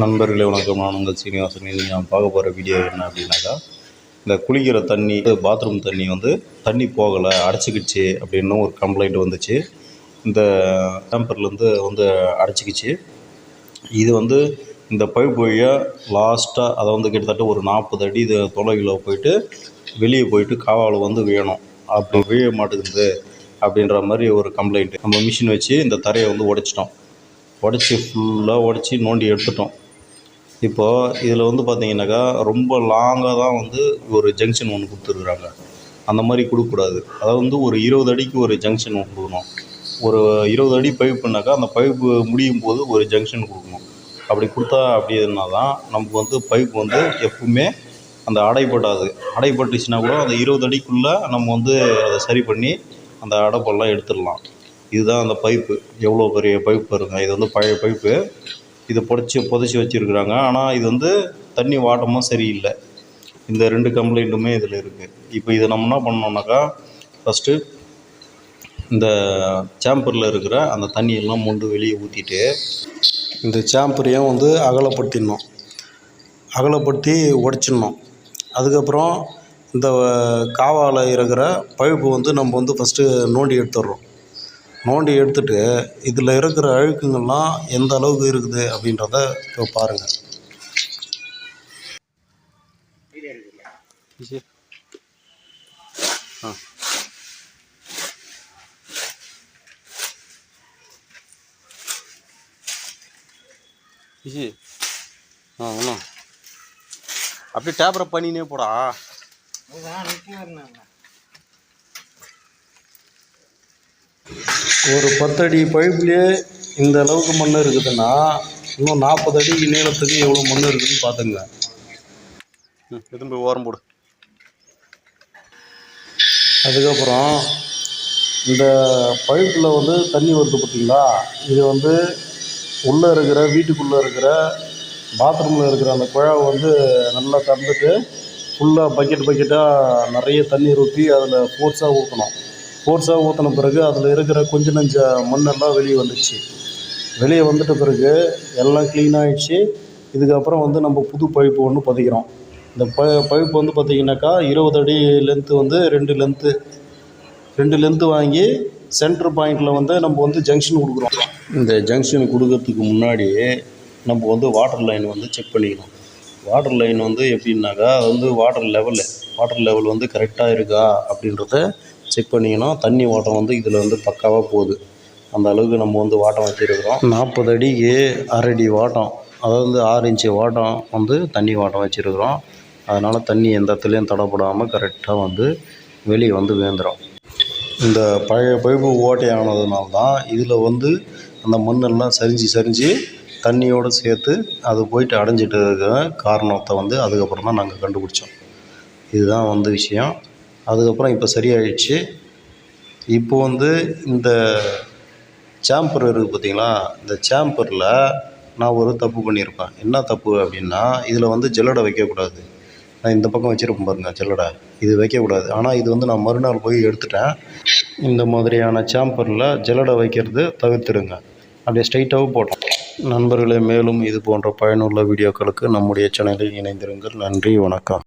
நண்பர்களே வணக்கம். நான் உங்கள் சீனிவாசன். இது நான் பார்க்க போகிற வீடியோ என்ன அப்படின்னாக்கா இந்த குளிக்கிற தண்ணி பாத்ரூம் தண்ணி வந்து தண்ணி போகலை அடைச்சிக்கிச்சு அப்படின்னு ஒரு கம்ப்ளைண்ட் வந்துச்சு. இந்த டேம்பர்லேருந்து வந்து அடைச்சிக்கிச்சு. இது வந்து இந்த பைப் வழியாக லாஸ்ட்டாக அதை வந்து கிட்டத்தட்ட ஒரு நாற்பது அடி இது தொலைவில் போயிட்டு வெளியே போயிட்டு காவாவில் வந்து வேணும் அப்படி விழ மாட்டேங்குது அப்படின்ற மாதிரி ஒரு கம்ப்ளைண்ட் நம்ம மிஷின் வச்சு இந்த தரையை வந்து உடைச்சிட்டோம். உடச்சி ஃபுல்லாக உடச்சி நோண்டி எடுத்துட்டோம். இப்போது இதில் வந்து பார்த்தீங்கன்னாக்கா ரொம்ப லாங்காக தான் வந்து ஒரு ஜங்ஷன் ஒன்று கொடுத்துருக்குறாங்க. அந்த மாதிரி கொடுக்கக்கூடாது. அதாவது வந்து ஒரு இருபது அடிக்கு ஒரு ஜங்ஷன் ஒன்று கொடுக்கணும். ஒரு இருபது அடி பைப்புனாக்கா அந்த பைப்பு முடியும் போது ஒரு ஜங்ஷன் கொடுக்கணும். அப்படி கொடுத்தா அப்படின்னா தான் நமக்கு வந்து பைப் வந்து எப்பவுமே அந்த அடைப்பட்டாது அடைப்பட்டுச்சுன்னா கூட அந்த இருபது அடிக்குள்ளே நம்ம வந்து அதை சரி பண்ணி அந்த அடைப்பெல்லாம் எடுத்துடலாம். இதுதான் அந்த பைப்பு எவ்வளோ பெரிய பைப் பாருங்க. இது வந்து பழைய பைப்பு இதை புடச்சி புதைச்சி வச்சுருக்குறாங்க. ஆனால் இது வந்து தண்ணி வாட்டமும் சரியில்லை. இந்த ரெண்டு கம்ப்ளைண்ட்டுமே இதில் இருக்குது இப்போ இதை நம்ம என்ன பண்ணோம்னாக்கா ஃபஸ்ட்டு இந்த சேம்பரில் இருக்கிற அந்த தண்ணியெல்லாம் மொண்டு வெளியே ஊற்றிட்டு இந்த சேம்பரையும் வந்து அகலப்படுத்திடணும். அகலப்படுத்தி உடச்சிடணும். அதுக்கப்புறம் இந்த காவாவில் இருக்கிற பழுப்பு வந்து நம்ம வந்து ஃபஸ்ட்டு நோண்டி எடுத்துடுறோம். நோண்டி எடுத்துட்டு இதில் இருக்கிற அழுக்குங்கள்லாம் எந்த அளவுக்கு இருக்குது அப்படின்றத இப்போ பாருங்கள் ஆ. ஆ ஒன்றும் அப்படியே டேப்பரை பண்ணினே போடா. ஒரு பத்தடி பைப்லேயே இந்த அளவுக்கு மண் இருக்குதுன்னா இன்னும் நாற்பது அடி நீளத்துக்கு எவ்வளோ மண் இருக்குதுன்னு பார்த்துங்க. ம் எடுத்துன்னு போய் ஓரம் போடு. அதுக்கப்புறம் இந்த பைப்பில் வந்து தண்ணி வருது பார்த்தீங்களா? இது வந்து உள்ளே இருக்கிற வீட்டுக்குள்ளே இருக்கிற பாத்ரூமில் இருக்கிற அந்த குழாவை வந்து நல்லா திறந்துட்டு ஃபுல்லாக பக்கெட் பக்கெட்டாக நிறைய தண்ணீர் ஊற்றி அதில் ஃபோர்ஸாக ஊற்றணும் ஃபோர்ஸாக ஊற்றின பிறகு அதில் இருக்கிற கொஞ்ச நஞ்ச மண்ணெல்லாம் வெளியே வந்துச்சு. வெளியே வந்துட்ட பிறகு எல்லாம் க்ளீன் ஆகிடுச்சு இதுக்கப்புறம் வந்து நம்ம புது பைப்பு ஒன்று பதிக்கிறோம். இந்த ப பைப்பு வந்து பார்த்திங்கனாக்கா இருபது அடி லென்த்து வந்து ரெண்டு லென்த்து ரெண்டு லென்த்து வாங்கி சென்ட்ரு பாயிண்டில் வந்து நம்ம வந்து ஜங்ஷன் கொடுக்குறோம். இந்த ஜங்ஷன் கொடுக்கறதுக்கு முன்னாடி நம்ம வந்து வாட்டர் லைன் வந்து செக் பண்ணிக்கணும். வாட்டர் லைன் வந்து எப்படின்னாக்கா அது வந்து வாட்டர் லெவலு வாட்டர் லெவல் வந்து கரெக்டாக இருக்கா அப்படின்றத செக் பண்ணிக்கணும் தண்ணி ஓட்டம் வந்து இதில் வந்து பக்காவாக போகுது. அந்த அளவுக்கு நம்ம வந்து வாட்டம் வச்சுருக்கிறோம். நாற்பது அடிக்கு அரை வாட்டம் அதாவது வந்து ஆறு இன்ச்சு வாட்டம் வந்து தண்ணி வாட்டம் வச்சுருக்குறோம். அதனால் தண்ணி எந்த இடத்துலையும் தடப்படாமல் கரெக்டாக வந்து வெளியே வந்து வேந்துடும் இந்த பழைய பைப்பு ஓட்டையானதுனால தான் இதில் வந்து அந்த மண்ணெல்லாம் சரிஞ்சு சரிஞ்சு தண்ணியோடு சேர்த்து அது போயிட்டு அடைஞ்சிட்டு இருக்கிற காரணத்தை வந்து அதுக்கப்புறம் தான் நாங்கள் கண்டுபிடிச்சோம். இதுதான் வந்து விஷயம். அதுக்கப்புறம் இப்போ சரியாயிடுச்சு. இப்போ வந்து இந்த சேம்பர் இருக்குது பார்த்தீங்களா இந்த சேம்பரில் நான் ஒரு தப்பு பண்ணியிருப்பேன். என்ன தப்பு அப்படின்னா இதில் வந்து ஜல்லடை வைக்கக்கூடாது. நான் இந்த பக்கம் வச்சுருப்பேன் பாருங்கள் ஜல்லடை. இது வைக்கக்கூடாது. ஆனால் இது வந்து நான் மறுநாள் போய் எடுத்துட்டேன். இந்த மாதிரியான சேம்பரில் ஜல்லடை வைக்கிறது தவிர்த்துடுங்க. அப்படியே ஸ்ட்ரைட்டாகவும் போட்டோம் நண்பர்களே மேலும் இது போன்ற பயனுள்ள வீடியோக்களுக்கு நம்முடைய சேனலில் இணைந்திருங்கள். நன்றி வணக்கம்.